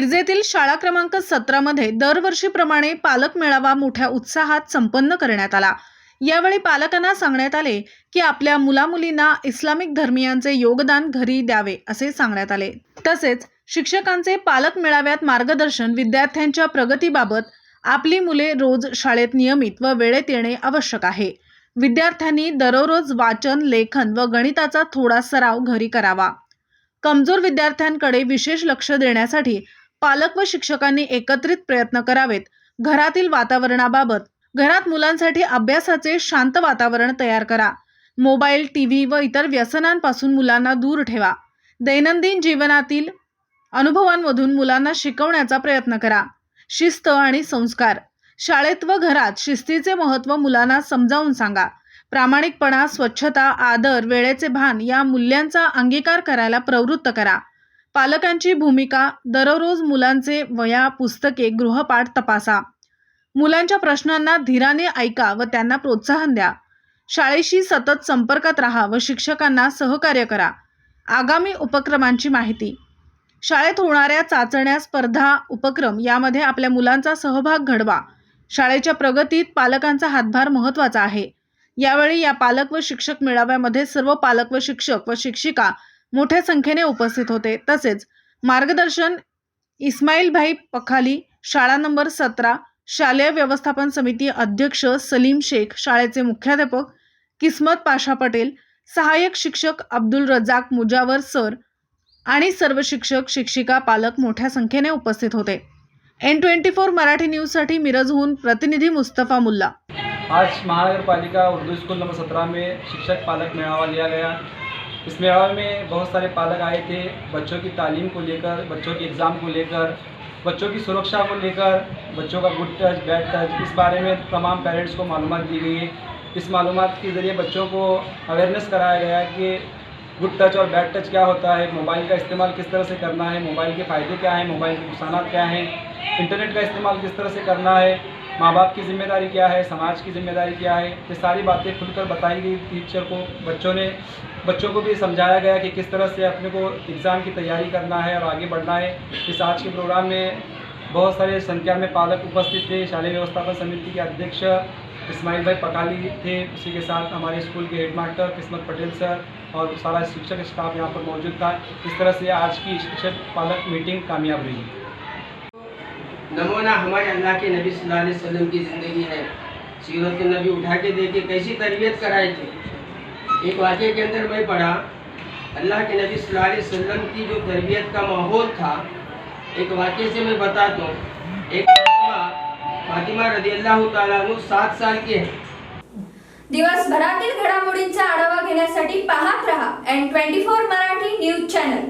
मिरजेतील शाळा क्रमांक सतरामध्ये दरवर्षीप्रमाणे पालक मेळावा मोठ्या उत्साहात संपन्न करण्यात आला. यावेळी पालकांना सांगण्यात आले की आपल्या मुलामुलींना इस्लामिक धर्मियांचे योगदान घरी द्यावे असे सांगण्यात आले. तसेच शिक्षकांचे पालक मेळाव्यात मार्गदर्शन विद्यार्थ्यांच्या प्रगतीबाबत आपली मुले रोज शाळेत नियमित व वेळेत येणे आवश्यक आहे. विद्यार्थ्यांनी दररोज वाचन लेखन व गणिताचा थोडा सराव घरी करावा. कमजोर विद्यार्थ्यांकडे विशेष लक्ष देण्यासाठी पालक व शिक्षकांनी एकत्रित प्रयत्न करावेत. घरातील वातावरणाबाबत घरात मुलांसाठी अभ्यासाचे शांत वातावरण तयार करा. मोबाईल टी व्ही व इतर व्यसनांपासून मुलांना दूर ठेवा. दैनंदिन जीवनातील अनुभवांमधून मुलांना शिकवण्याचा प्रयत्न करा. शिस्त आणि संस्कार. शाळेत व घरात शिस्तीचे महत्त्व मुलांना समजावून सांगा. प्रामाणिकपणा स्वच्छता आदर वेळेचे भान या मूल्यांचा अंगीकार करायला प्रवृत्त करा. पालकांची भूमिका दररोज मुलांचे वया पुस्तके गृहपाठ तपासा. मुलांच्या प्रश्नांना धीराने ऐका व त्यांना प्रोत्साहन द्या. शाळेशी सतत संपर्कात राहा व शिक्षकांना सहकार्य करा. आगामी उपक्रमांची माहिती. शाळेत होणाऱ्या चाचण्या स्पर्धा उपक्रम यामध्ये आपल्या मुलांचा सहभाग घडवा. शाळेच्या प्रगतीत पालकांचा हातभार महत्त्वाचा आहे. यावेळी या पालक व शिक्षक मेळाव्यामध्ये सर्व पालक व शिक्षक व शिक्षिका मोठ्या संख्येने उपस्थित होते. तसेच मार्गदर्शन इस्माईलभाई पखाली शाळा नंबर सतरा शालेय व्यवस्थापन समिती अध्यक्ष सलीम शेख शाळेचे मुख्याध्यापक किस्मत पाशा पटेल सहाय्यक शिक्षक अब्दुल रजाक मुजावर सर आणि सर्व शिक्षक शिक्षिका पालक मोठ्या संख्येने उपस्थित होते. एन ट्वेंटी फोर मराठी न्यूजसाठी मिरजहून प्रतिनिधी मुस्तफा मुल्ला. आज महानगरपालिका उर्दू स्कूल नंबर सत्रह में शिक्षक पालक मेळावा लिया गया. इस मेळावे में बहुत सारे पालक आए थे बच्चों की तालीम को लेकर, बच्चों के एग्ज़ाम को लेकर, बच्चों की सुरक्षा को लेकर, बच्चों का गुड टच बैड टच इस बारे में तमाम पेरेंट्स को मालूम दी गई है। इस मालूम के ज़रिए बच्चों को अवेयरनेस कराया गया कि गुड टच और बैड टच क्या होता है? मोबाइल का इस्तेमाल किस तरह से करना है? मोबाइल के फ़ायदे क्या हैं? मोबाइल के नुकसान क्या हैं? इंटरनेट का इस्तेमाल किस तरह से करना है? माँ बाप की ज़िम्मेदारी क्या है? समाज की ज़िम्मेदारी क्या है? ये सारी बातें खुलकर बताई गई टीचर को, बच्चों ने, बच्चों को भी समझाया गया कि किस तरह से अपने को एग्ज़ाम की तैयारी करना है और आगे बढ़ना है। इस आज के प्रोग्राम में बहुत सारे संख्या में पालक उपस्थित थे। शालेय व्यवस्थापन समिति के अध्यक्ष इस्माइल भाई पकाली थे। उसी के साथ हमारे स्कूल के हेडमास्टर किस्मत पटेल सर और सारा शिक्षक स्टाफ यहाँ पर मौजूद था। इस तरह से आज की शिक्षक पालक मीटिंग कामयाब रही। नमूना हमारे अल्लाह के नबी सल्लल्लाहु अलैहि वसल्लम की ज़िंदगी है। सीरत के नबी उठा के देखे कैसी तरबियत कराए थे? एक वाक्य के अंदर मैं पढ़ा अल्लाह के नबी सल्लल्लाहु अलैहि वसल्लम की जो तरबियत का माहौल था एक वाक्य से मैं बताता हूँ एक फातिमा फातिमा रदी अल्लाह तु सात साल की है। दिवसभरातील घडामोडींचा आढावा पाहत रहा N twenty four Marathi news channel